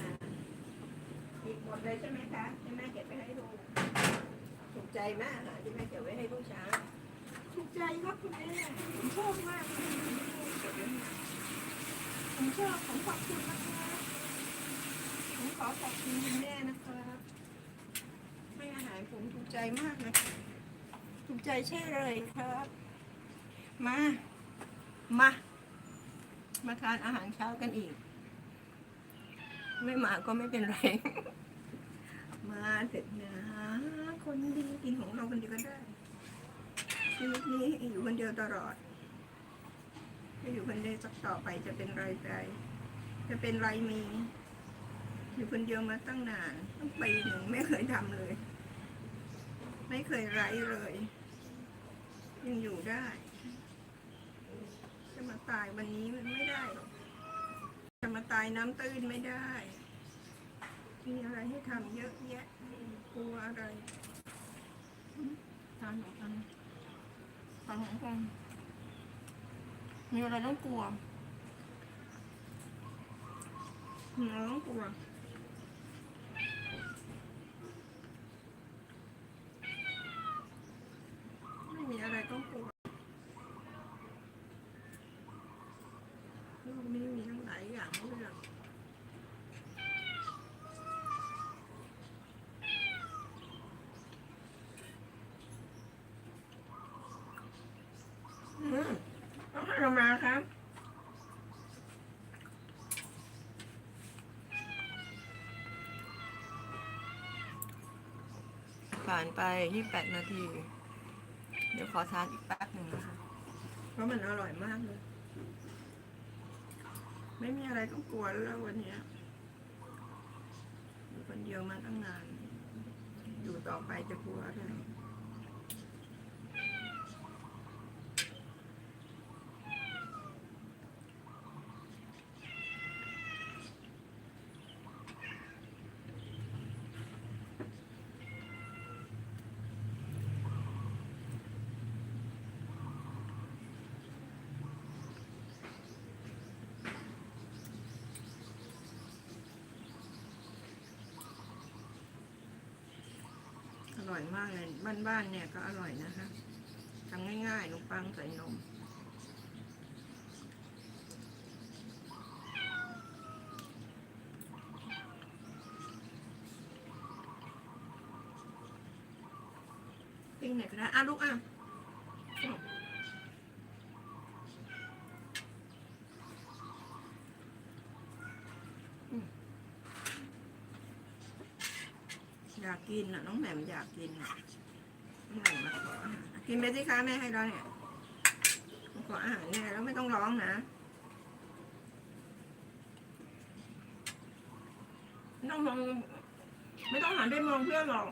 ค่ะอีกหมดเลยใช่ไหมคะที่แม่เก็บไปให้ลูกถูกใจมากค่ะที่แม่เก็บไว้ให้ลูกช้างถูกใจครับคุณแม่ผมชอบมากผมชอบผมขอบคุณนะครับผมขอขอบคุณคุณแม่นะครับให้อาหารผมถูกใจมากนะคะถูกใจใช่เลยครับ มา มา มาทานอาหารเช้ากันอีก ไม่มาก็ไม่เป็นไร มาเสร็จนะ คนดีกินของเราคนเดียวก็ได้ชีวิตนี้อยู่คนเดียวตลอดถ้าอยู่คนเดียวสักต่อไปจะเป็นไรไปจะเป็นไรมี อยู่คนเดียวมาตั้งนานตั้งปีหนึ่งไม่เคยทำเลย ไม่เคยไรเลย ยังอยู่ได้ จะมาตายวันนี้มันไม่ได้หรอก จะมาตายน้ำตื้นไม่ได้ มีอะไรให้ทำเยอะแยะกลัวอะไรทานของกันทานของกันมีอะไรต้องกลัวมีอะไรต้องกลัว ไม่มีอะไรต้องกลัว โลกนี้มีทั้งหลายอย่างให้เลือกอืมต้องให้เรามาครับ ผ่านไป28นาที เดี๋ยวขอทานอีกแป๊บหนึ่งนะคะ เพราะมันอร่อยมากเลย ไม่มีอะไรต้องกลัวแล้ววันนี้อยู่คนเดียวมาตั้งนาน อยู่ต่อไปจะกลัวอะไร อยมากเลย บ้านๆเนี่ยก็อร่อยนะคะทำง่ายๆขนมปังใส่นม ปิ้งไหนก็ได้อะลูกอะากกินอะ น้องแหม่มอยากกินอะน้องแหม่มมาขออาหารกินไปสิคะแม่ให้เราเนี่ยขออาหารเนี่แล้วไม่ต้องร้องนะไม่ต้องมองไม่ต้องหันไปมองเพื่อนหรอก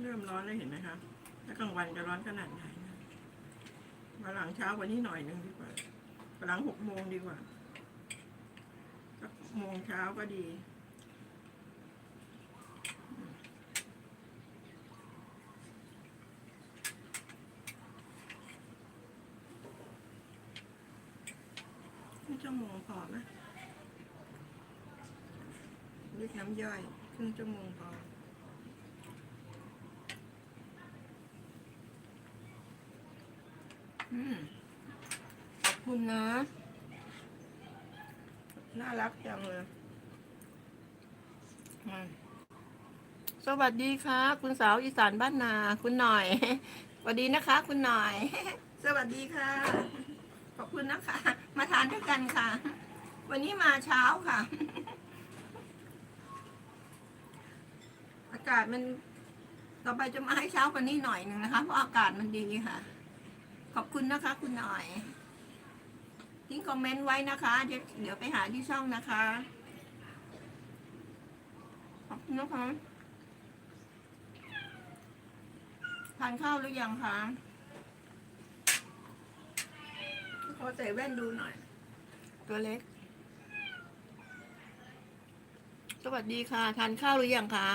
เริ่มร้อนแล้วเห็นไหมคะ ถ้ากลางวันจะร้อนขนาดไหนาหลังเช้ากว่านี้หน่อยหนึ่งดีกว่าหลังหกโมงดีกว่าสักโมงเช้าก็ดีชั่วโมงพอไหมเรียกน้ำย่อยครึ่งชั่วโมงพอ อืม ขอบคุณนะ น่ารักจังเลยสวัสดีค่ะ คุณสาวอีสานบ้านนา คุณหน่อย สวัสดีนะคะ คุณหน่อย สวัสดีค่ะ ขอบคุณนะคะ มาทานด้วยกันค่ะ วันนี้มาเช้าค่ะ อากาศมันต่อไปจะมาให้เช้ากว่านี้หน่อยหนึ่งนะคะ เพราะอากาศมันดีค่ะ ขอบคุณนะคะ คุณหน่อย ทิ้งคอมเมนต์ไว้นะคะเดี๋ยวเดี๋ยวไปหาที่ช่องนะคะ ขอบคุณนะคะทานข้าวหรือยังคะขอใส่แว่นดูหน่อย ตัวเล็ก สวัสดีค่ะ ทานข้าวหรือยังคะ